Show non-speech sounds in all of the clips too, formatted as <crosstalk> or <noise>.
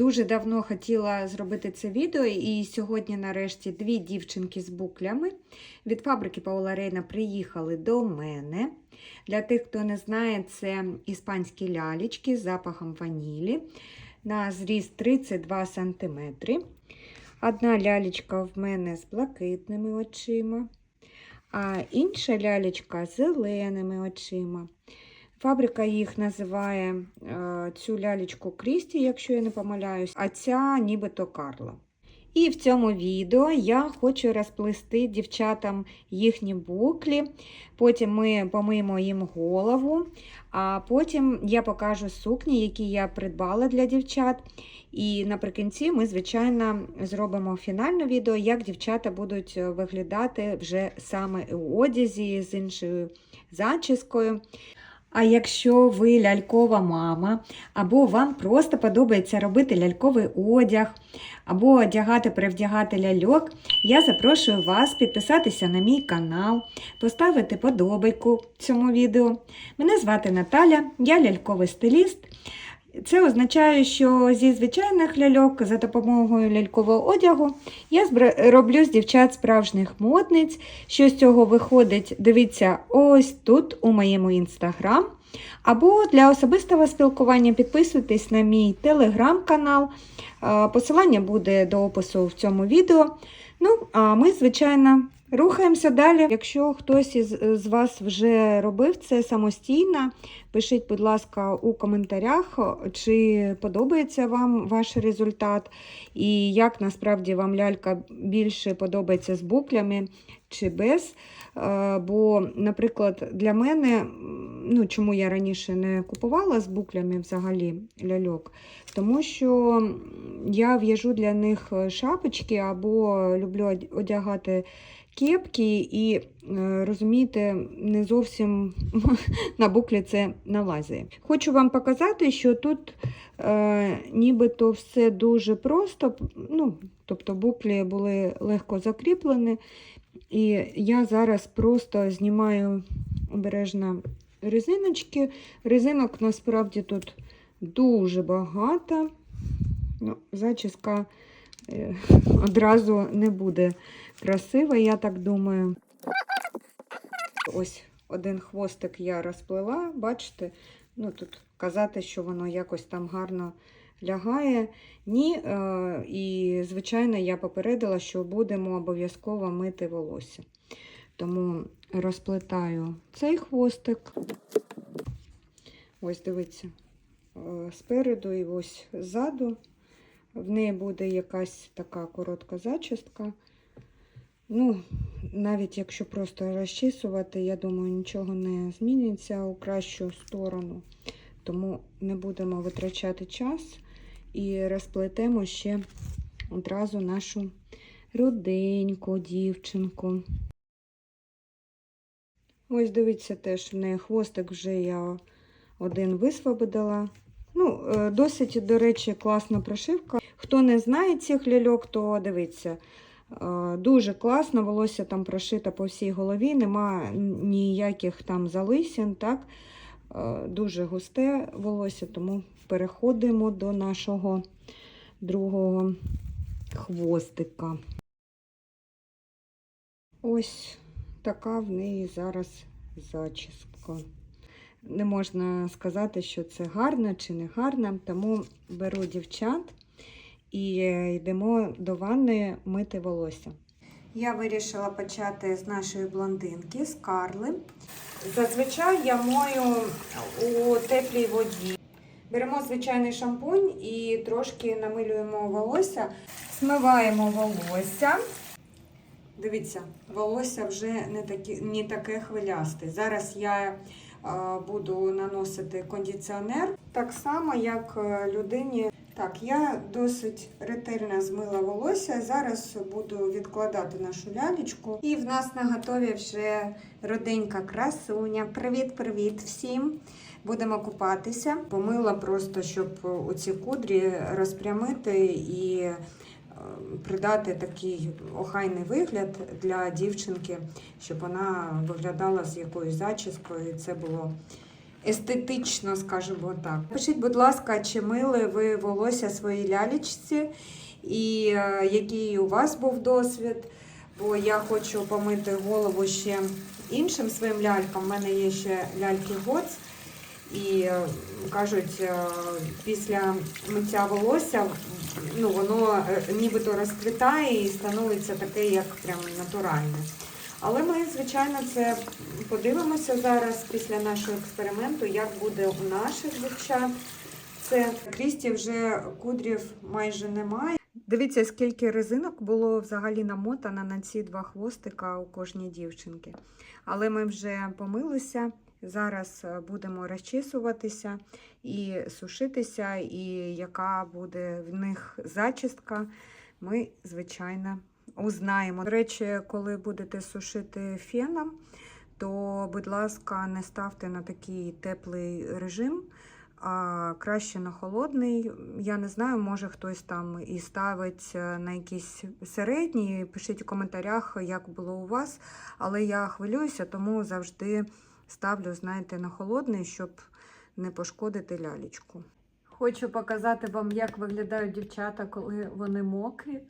Дуже давно хотіла зробити це відео, і сьогодні, нарешті, дві дівчинки з буклями від фабрики Паула Рейна приїхали до мене. Для тих, хто не знає, це іспанські лялечки з запахом ванілі на зріст 32 см. Одна лялечка в мене з блакитними очима, а інша лялечка з зеленими очима. Фабрика їх називає е, цю лялечку Крісті, якщо я не помиляюсь, а ця нібито Карла. І в цьому відео я хочу розплести дівчатам їхні буклі. Потім ми помиємо їм голову, а потім я покажу сукні, які я придбала для дівчат. І наприкінці ми, звичайно, зробимо фінальне відео, як дівчата будуть виглядати вже саме у одязі з іншою зачіскою. А якщо ви лялькова мама, або вам просто подобається робити ляльковий одяг, або одягати, перевдягати ляльок, я запрошую вас підписатися на мій канал, поставити подобайку цьому відео. Мене звати Наталя, я ляльковий стиліст. Це означає, що зі звичайних ляльок за допомогою лялькового одягу я роблю з дівчат справжніх модниць. Що з цього виходить, дивіться ось тут у моєму інстаграм. Або для особистого спілкування підписуйтесь на мій телеграм-канал. Посилання буде до опису в цьому відео. Ну, а ми, звичайно, рухаємося далі. Якщо хтось із з вас вже робив це самостійно, пишіть, будь ласка, у коментарях, чи подобається вам ваш результат, і як насправді вам лялька більше подобається з буклями чи без. Е, Бо, наприклад, для мене, ну чому я раніше не купувала з буклями взагалі ляльок, тому що я в'яжу для них е, шапочки або люблю одягати кепки і е, розумієте, не зовсім <laughs> на буклі це налазить. Хочу вам показати, що тут е, нібито все дуже просто, ну, тобто буклі були легко закріплені. І я зараз просто знімаю обережно резиночки. Резинок насправді тут дуже багато. Ну, зачіска е, одразу не буде красива, я так думаю. Ось один хвостик я розплела, бачите? Ну, тут казати, що воно якось там гарно лягає. Ні, е, і, звичайно, я попередила, що будемо обов'язково мити волосся. Тому розплетаю цей хвостик. Ось дивіться, е, спереду і ось ззаду. В неї буде якась така коротка зачістка. Ну, навіть якщо просто розчісувати, я думаю, нічого не зміниться у кращу сторону. Тому не будемо витрачати час і розплетемо ще одразу нашу руденьку дівчинку. Ось дивіться теж, в неї хвостик вже я один висвободила. Ну, е, досить, до речі, класна прошивка. Хто не знає цих ляльок, то дивіться. Е, Дуже класно, волосся там прошито по всій голові, нема ніяких там залисін, так? Е, Дуже густе волосся, тому переходимо до нашого другого хвостика. Ось така в неї зараз зачіска. Не можна сказати, що це гарно чи не гарно, тому беру дівчат і е, йдемо до ванни мити волосся. Я вирішила почати з нашої блондинки, з Карли. Зазвичай я мою у теплій воді. Беремо звичайний шампунь і трошки намилюємо волосся, смиваємо волосся. Дивіться, волосся вже не, такі, не таке хвилясте. Зараз я буду наносити кондиціонер так само, як е, людині. Так, я досить ретельно змила волосся. Зараз буду відкладати нашу лялечку. І в нас на готові вже роденька красуня. Привіт-привіт всім! Будемо купатися. Помила просто, щоб оці кудрі розпрямити і е, придати такий охайний вигляд для дівчинки, щоб вона виглядала з якоюсь зачіскою, і це було естетично, скажімо так. Пишіть, будь ласка, чи мили ви волосся своїй лялечці, і е, який у вас був досвід. Бо я хочу помити голову ще іншим своїм лялькам. У мене є ще ляльки Гоц. І е, кажуть, е, після миття волосся ну, воно е, нібито розквітає і становиться таке, як прям натуральне. Але ми, звичайно, це подивимося зараз після нашого експерименту, як буде у наших дівчат. Це Крісті вже кудрів майже немає. Дивіться, скільки резинок було взагалі намотано на ці два хвостика у кожній дівчинки. Але ми вже помилися. Зараз е, будемо розчісуватися і сушитися, і яка буде в них зачістка, ми, звичайно, узнаємо. До речі, коли будете сушити феном, то, будь ласка, не ставте на такий теплий режим, а краще на холодний. Я не знаю, може хтось там і ставить е, на якийсь середній. Пишіть у коментарях, як було у вас. Але я хвилююся, тому завжди ставлю, знаєте, на холодний, щоб не пошкодити лялечку. Хочу показати вам, як виглядають дівчата, коли вони мокрі.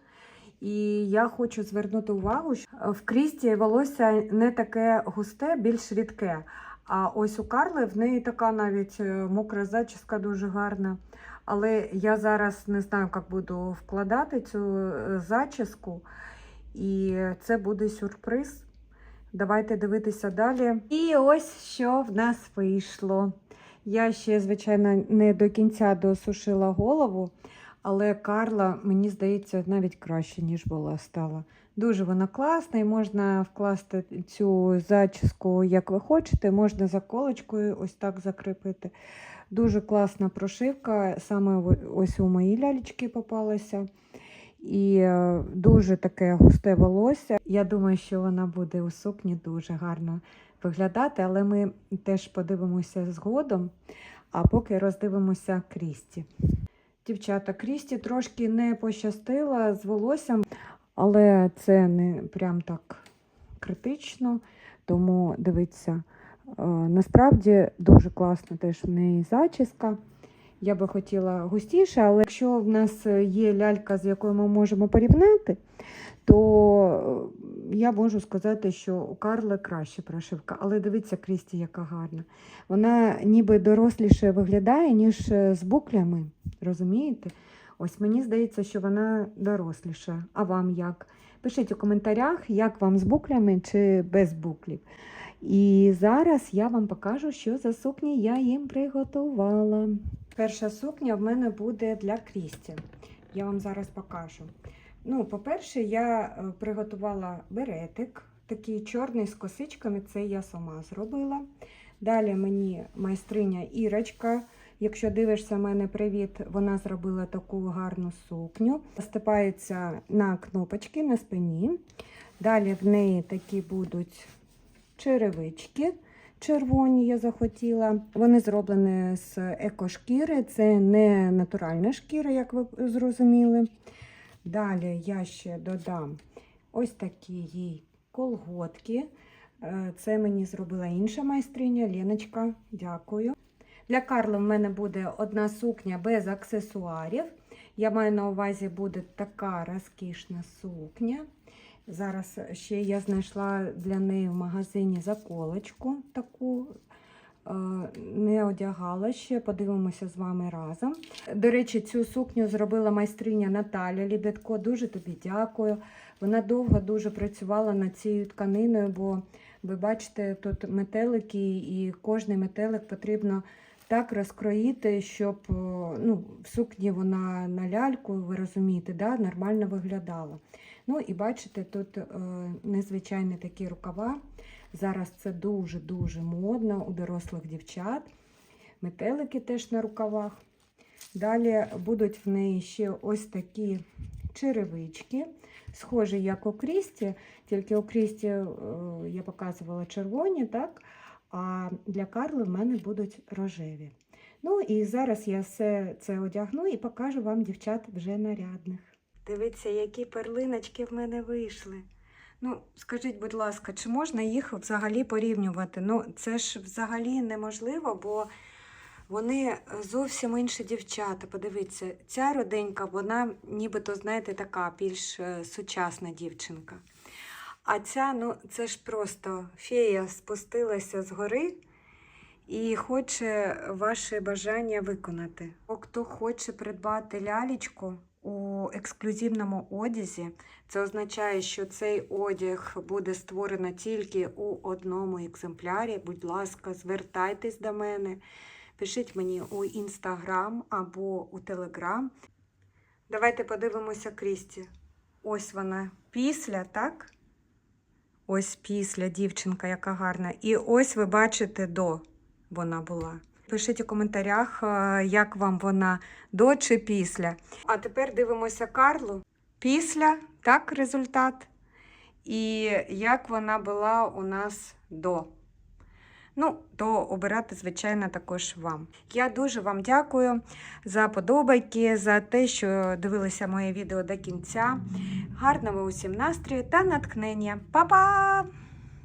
І я хочу звернути увагу, що в крісті волосся не таке густе, більш рідке. А ось у Карли в неї така навіть е, мокра зачіска дуже гарна. Але я зараз не знаю, як буду вкладати цю е, зачіску. І це буде сюрприз. Давайте дивитися далі. І ось що в нас вийшло. Я ще, звичайно, не до кінця досушила голову, але Карла, мені здається, навіть краще, ніж була стала. Дуже вона класна, і можна вкласти цю зачіску, як ви хочете, можна заколочкою ось так закріпити. Дуже класна прошивка, саме ось у моїй лялечки попалася. І е, дуже таке густе волосся. Я думаю, що вона буде у сукні дуже гарно виглядати, але ми теж подивимося згодом, а поки роздивимося Крісті. Дівчата, Крісті трошки не пощастила з волоссям, але це не прям так критично, тому дивіться, е, насправді дуже класна теж в неї зачіска. Я би хотіла густіше, але якщо в нас є лялька, з якою ми можемо порівняти, то е, я можу сказати, що у Карли краще прошивка. Але дивіться, Крісті, яка гарна. Вона ніби доросліше виглядає, ніж е, з буклями. Розумієте? Ось мені здається, що вона доросліша. А вам як? Пишіть у коментарях, як вам з буклями чи без буклів. І зараз я вам покажу, що за сукні я їм приготувала. Перша сукня в мене буде для Крісті. Я вам зараз покажу. Ну, по-перше, я е, приготувала беретик, такий чорний з косичками, це я сама зробила. Далі мені майстриня Ірочка. Якщо дивишся мене привіт, вона зробила таку гарну сукню. Стипається на кнопочки на спині. Далі в неї такі будуть черевички червоні, я захотіла. Вони зроблені з екошкіри, це не натуральна шкіра, як ви зрозуміли. Далі я ще додам ось такі їй колготки. Е, Це мені зробила інша майстриня, Леночка, дякую. Для Карли в мене буде одна сукня без аксесуарів. Я маю на увазі буде така розкішна сукня. Зараз ще я знайшла для неї в магазині заколочку таку. е, Не одягала ще, подивимося з вами разом. До речі, цю сукню зробила майстриня Наталя Лідетко. Дуже тобі дякую. Вона довго дуже працювала над цією тканиною, бо ви бачите, тут метелики, і кожний метелик потрібно так розкроїти, щоб ну, в сукні вона на ляльку, ви розумієте, да, нормально виглядала. Ну і бачите, тут е, незвичайні такі рукава. Зараз це дуже-дуже модно у дорослих дівчат. Метелики теж на рукавах. Далі будуть в неї ще ось такі черевички, схожі, як у Крісті, тільки у Крісті е, я показувала червоні, так? А для Карли в мене будуть рожеві. Ну і зараз я все це одягну і покажу вам дівчат вже нарядних. Дивіться, які перлиночки в мене вийшли. Ну, скажіть, будь ласка, чи можна їх взагалі порівнювати? Ну, це ж взагалі неможливо, бо вони зовсім інші дівчата. Подивіться, ця роденька, вона нібито, знаєте, така більш е, сучасна дівчинка. А ця, ну, це ж просто фея спустилася з гори і хоче ваше бажання виконати. Хто хоче придбати лялечку у ексклюзивному одязі, це означає, що цей одяг буде створено тільки у одному екземплярі. Будь ласка, звертайтесь до мене, пишіть мені у інстаграм або у телеграм. Давайте подивимося Крісті. Ось вона після, так? Ось після дівчинка, яка гарна. І ось ви бачите до вона була. Пишіть у коментарях, е, як вам вона до чи після. А тепер дивимося Карлу. Після, так, результат. І як вона була у нас до. Ну, то обирати, звичайно, також вам. Я дуже вам дякую за подобайки, за те, що дивилися моє відео до кінця. Гарного усім настрою та натхнення. Па-па!